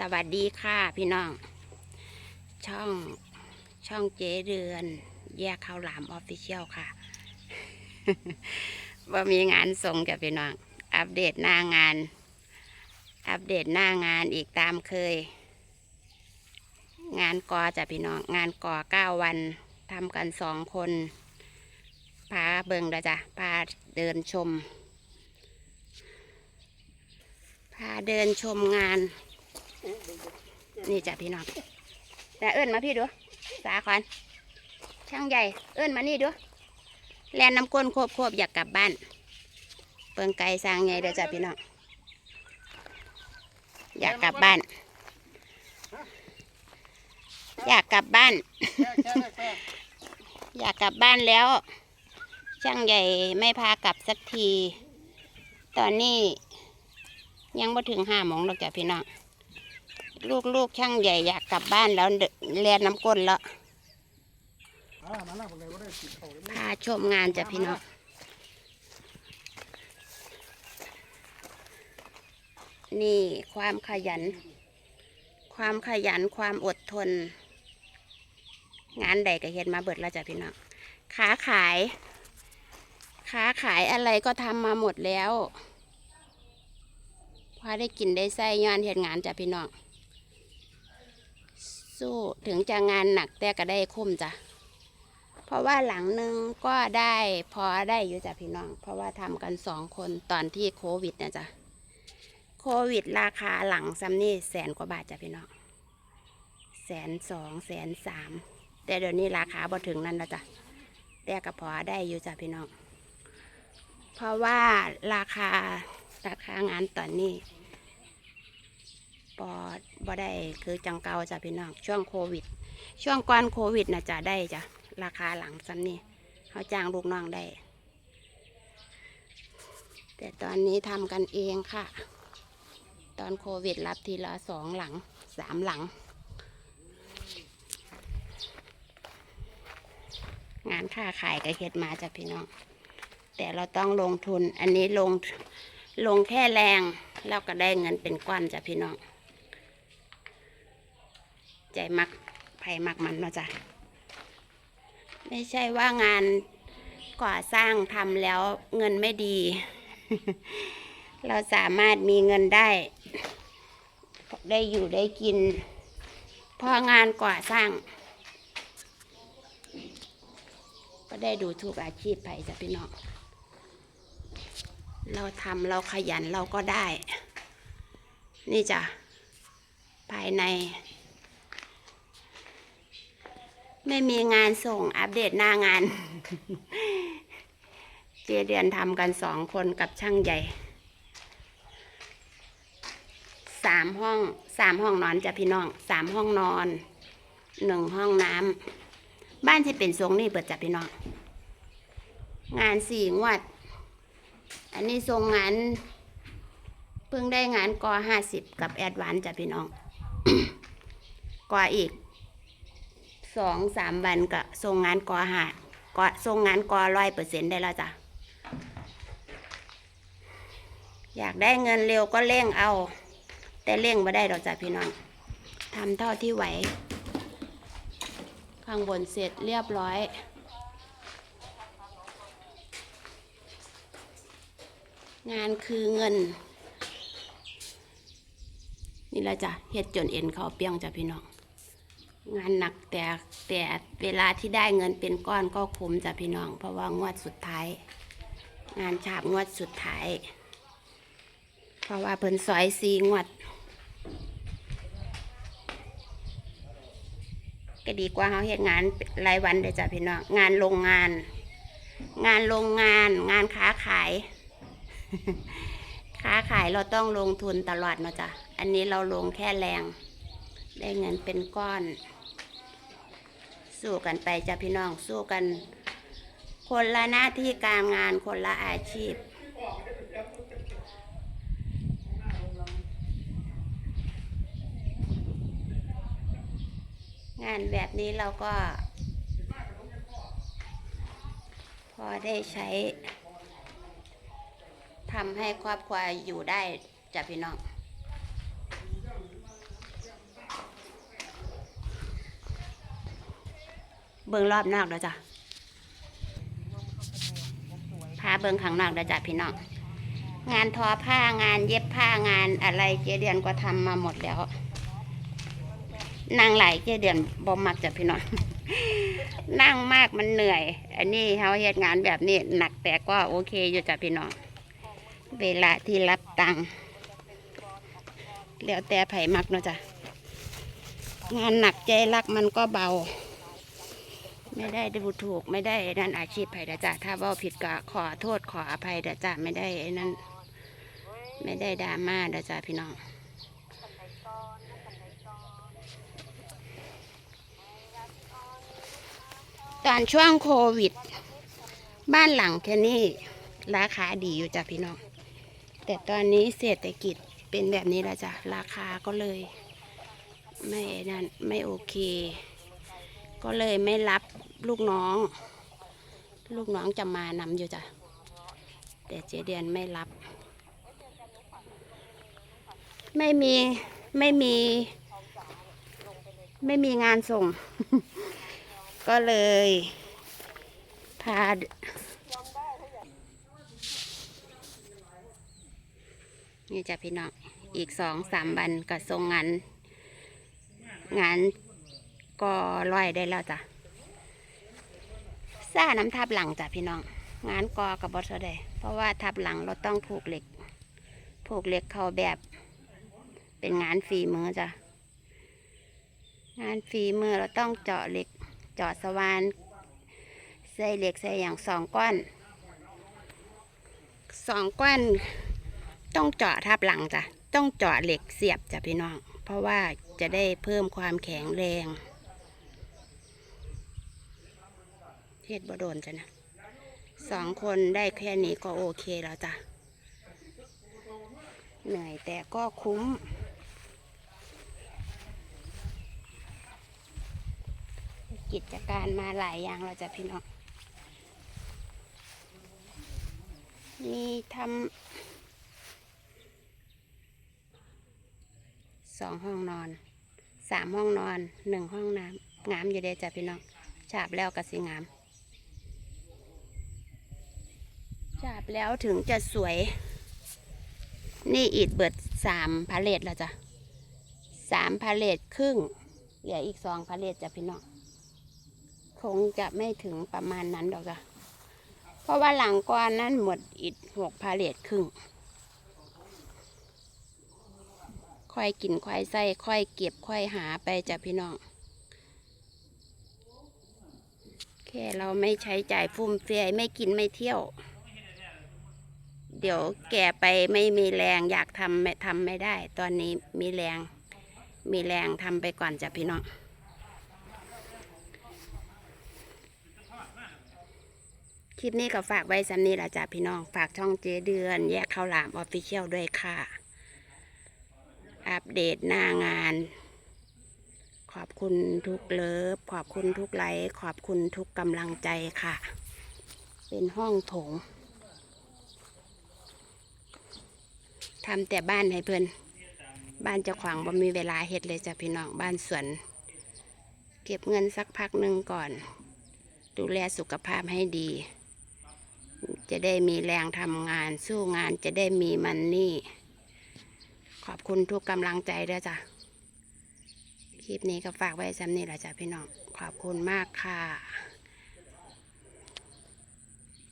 สวัสดีค่ะพี่น้อง ช่องช่องเจเดือน แยกข้าวหลามออฟฟิเชียลค่ะ ว่ามีงานส่งกับพี่น้อง อัปเดตหน้างาน อัปเดตหน้างานอีกตามเคย งานกอจ้ะพี่น้อง งานกอเก้าวันทำกันสองคนพาเบิงแล้วจ้ะพาเดินชมพาเดินชมงาน นี่จ้ะพี่น้องแต่เอิ้นมาพี่ดูสาคอนช่างใหญ่เอิ้นมานี่ดูแลนน้ำก้นโคบโคบอยากกลับบ้าน เปิงไก่สร้างไงเด้อจ้ะพี่น้องอยากกลับบ้าน อยากกลับบ้าน อยากกลับบ้านแล้ว ช่างใหญ่ไม่พากลับสักที ตอนนี้ยังไม่ถึงห้าโมงหรอกจ้ะพี่น้อง ลูกๆช่างใหญ่อยากกลับบ้านแล้วเรียนน้ำก้นแล้วอ่ามาแล้วพาชมงานจ้ะพี่น้องนี่ความขยัน ความขยันความอดทน งานใดก็เห็นมาเบิดแล้วจ้ะพี่น้องค้าขาย ค้าขายอะไรก็ทำมาหมดแล้วพอได้กินได้ใส่ย้อนเห็นงานจ้ะพี่น้อง สู้ถึงจะงานหนักแต่ก็ได้คุ้มจ้ะเพราะว่าหลังนึงก็ได้พอได้อยู่จ้ะพี่น้อง เพราะว่าทำกันสองคนตอนที่โควิดนะจ๊ะโควิดราคาหลังซัมนี่แสนกว่าบาทจ้ะพี่น้องแสนสองแสนสามแต่เดี๋ยวนี้ราคาบ่ถึงนั่นแล้วจ้ะแต่ก็พอได้อยู่จ้ะพี่น้อง เพราะว่าราคาราคางานตอนนี้ ปอบ่ได้คือจังเกาจ้ะพี่น้องช่วงโควิด ช่วงก่อนโควิดนะจะได้จ้ะราคาหลังซ้ำนี่เขาจ้างลูกน้องได้ แต่ตอนนี้ทำกันเองค่ะ ตอนโควิดรับทีละสองหลังสามหลัง งานค่าขายก็เฮ็ดมาจ้ะพี่น้อง แต่เราต้องลงทุนอันนี้ลงลงแค่แรง แล้วก็ได้เงินเป็นก้อนจ้ะพี่น้อง ใจมักไผ่มักมันเนาะจ้ะไม่ใช่ว่างานก่อสร้างทำแล้วเงินไม่ดี เราสามารถมีเงินได้ ได้อยู่ได้กินพองานก่อสร้าง ก็ได้ดูทุกอาชีพไปจ้ะพี่น้องเราทำเราขยันเราก็ได้ นี่จ้ะภายใน ไม่มีงานส่งอัปเดตหน้างาน เจเดือนทำกันสองคนกับช่างใหญ่สามห้องสามห้องนอนจ้ะพี่น้องสามห้องนอนหนึ่งห้องน้ำบ้านที่เป็นทรงนี่เปิดจ้ะพี่น้อง งานสี่งวด อันนี้ทรงงาน เพิ่งได้งานกอห้าสิบกับแอดวานซ์จ้ะพี่น้องกออีก สองสามวันก็ส่งงานกอหาก็ส่งงานกอร้อยเปอร์เซ็นได้แล้วจ้ะ อยากได้เงินเร็วก็เร่งเอา แต่เร่งไม่ได้ดอกจ้ะพี่น้องทำเท่าที่ไหว ข้างบนเสร็จเรียบร้อยงานคือเงิน นี่แหละจ้ะเฮ็ดจนเอ็นเขาเปียงจ้ะพี่น้อง งานหนักแต่แต่เวลาที่ได้เงินเป็นก้อนก็คุ้มจ้ะพี่น้อง เพราะว่างวดสุดท้าย งานฉาบงวดสุดท้าย เพราะว่าเพิ่นซอยซีงวด ก็ดีกว่าเขาเฮ็ดงานรายวันเด้อจ้ะพี่น้อง งานโรงงาน งานโรงงาน งานค้าขาย ค้าขายเราต้องลงทุนตลอดเนาะจ้ะอันนี้เราลงแค่แรง ได้เงินเป็นก้อน สู้กันไปจ้ะพี่น้องสู้กัน คนละหน้าที่การงานคนละอาชีพ งานแบบนี้เราก็ พอได้ใช้ทำให้ครอบครัวอยู่ได้จ้ะพี่น้อง เบิ่งรอบนอกเด้อจ้ะพาเบิ่งข้างนอกเด้อจ้ะพี่น้องงานทอผ้างานเย็บผ้างานอะไรเจเดือนก็ทำมาหมดแล้ว นั่งไหลายเจเดือนบ่มักจ้ะพี่น้องนั่งมากมันเหนื่อย อันนี้เขาเฮ็ดงานแบบนี้หนักแต่ก็โอเคอยู่จ้ะพี่น้องเวลาที่รับตังค์แล้วแต่ไผ่มักเนาะจ้ะงานหนักใจรักมันก็เบา ไม่ได้ดูถูกไม่ได้นั่นอาชีพไผ่ดาจ้ะถ้าว่าผิดก็ขอโทษขออภัยด้อจ้ะไม่ได้ไอ้นั่นไม่ได้ดราม่าด้อจ้ะพี่น้องตอนช่วงโควิด บ้านหลังแค่นี้ราคาดีอยู่จ้ะพี่น้อง แต่ตอนนี้เศรษฐกิจเป็นแบบนี้แล้วจ้ะราคาก็เลย ไม่นั่นไม่โอเค ก็เลยไม่รับลูกน้อง ลูกน้องจะมานำอยู่จ้ะแต่เจเดียนไม่รับ ไม่มีไม่มี ไม่มีงานส่ง ก็เลยพานี่จ้ะพี่น้อง อีกสองสามวันก็ส่งงาน งาน ก็ร้อยได้แล้วจ้ะซ่าน้ำทับหลังจ้ะพี่น้อง งานกอกับบอสได้เพราะว่าทับหลังเราต้องผูกเหล็ก ผูกเหล็กเข้าแบบ เป็นงานฝีมือจ้ะ งานฝีมือเราต้องเจาะเหล็ก เจาะสว่านใส่เหล็กใส่อย่างสองก้อน สองก้อน ต้องเจาะทับหลังจ้ะ ต้องเจาะเหล็กเสียบจ้ะพี่น้อง เพราะว่าจะได้เพิ่มความแข็งแรง เทศบโดนจ้ะนะสองคนได้แค่นี้ก็โอเคแล้วจ้ะ เหนื่อยแต่ก็คุ้ม กิจการมาหลายอย่างเราจะพี่น้อง นี่ทำสองห้องนอนสามห้องนอนหนึ่งห้องน้ำงามอยู่เด้อจ้ะพี่น้องฉาบแล้วก็สิงาม ฉาบแล้วถึงจะสวย นี่อีดเบิดสามพาเลทแล้วจ้ะสามพาเลทครึ่ง เหลืออีกสองพาเลทจ้ะพี่น้อง คงจะไม่ถึงประมาณนั้นดอกจ้ะ เพราะว่าหลังก่อนนั้นหมดอิดหกพาเลทครึ่ง ค่อยกินค่อยใส่ค่อยเก็บค่อยหาไปจ้ะพี่น้องแค่เราไม่ใช้จ่ายฟุ่มเฟือยไม่กินไม่เที่ยว เดี๋ยวแก่ไปไม่มีแรงอยากทำไม่ทำไม่ได้ ตอนนี้มีแรง มีแรงทำไปก่อนจ้ะพี่น้องคลิปนี้ก็ฝากไว้สำนี้ละจ้ะพี่น้อง ฝากช่องเจเดือน แยกข้าวหลามออฟฟิเชียลด้วยค่ะ อัปเดตหน้างาน ขอบคุณทุกเลิฟ ขอบคุณทุกไลค์ ขอบคุณทุกกำลังใจค่ะ เป็นห้องโถง ทำแต่บ้านให้เพื่อนบ้านจะขวางบ่มีเวลาเฮ็ดเลยจ้ะพี่น้องบ้านสวน เก็บเงินสักพักหนึ่งก่อน ดูแลสุขภาพให้ดี จะได้มีแรงทำงาน สู้งานจะได้มีมันนี่ ขอบคุณทุกกำลังใจด้วยจ้ะคลิปนี้ก็ฝากไว้ซ้ำนี่แหละจ้ะพี่น้อง ขอบคุณมากค่ะ